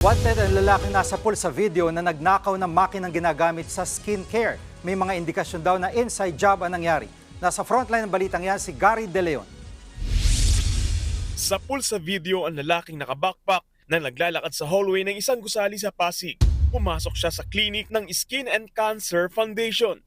Wanted ang lalaking nasa pool sa video na nagnakaw ng makinang ginagamit sa skincare. May mga indikasyon daw na inside job ang nangyari. Nasa frontline ng balitang yan si Gary De Leon. Sa pool sa video ang lalaking nakabackpack na naglalakad sa hallway ng isang gusali sa Pasig. Pumasok siya sa clinic ng Skin and Cancer Foundation.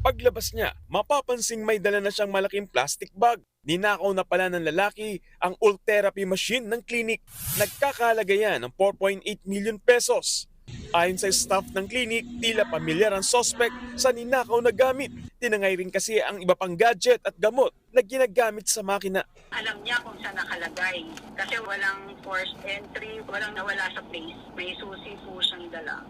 Paglabas niya, mapapansing may dala na siyang malaking plastic bag. Ninakaw na pala ng lalaki ang ult therapy machine ng clinic. Nagkakalaga yan ng 4.8 million pesos. Ayon sa staff ng clinic, tila pamilyar ang suspect sa ninakaw na gamit. Tinangay rin kasi ang iba pang gadget at gamot na ginagamit sa makina. alam niya kung saan nakalagay. Kasi walang forced entry, walang nawala sa place. May susi po siyang dala.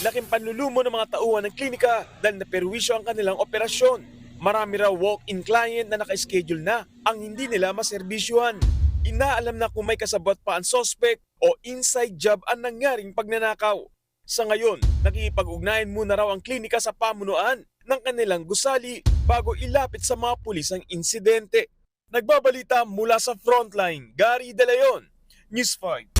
Laking panlulumo ng mga tauhan ng klinika dahil naperwisyo ang kanilang operasyon. Marami raw walk-in client na naka-schedule na ang hindi nila maserbisyuhan. Inaalam na kung may kasabot pa ang suspect o inside job ang nangyaring pagnanakaw. Sa ngayon, nakikipag-ugnayan muna raw ang klinika sa pamunuan ng kanilang gusali bago ilapit sa mga pulis ang insidente. Nagbabalita mula sa frontline, Gary De Leon, News 5.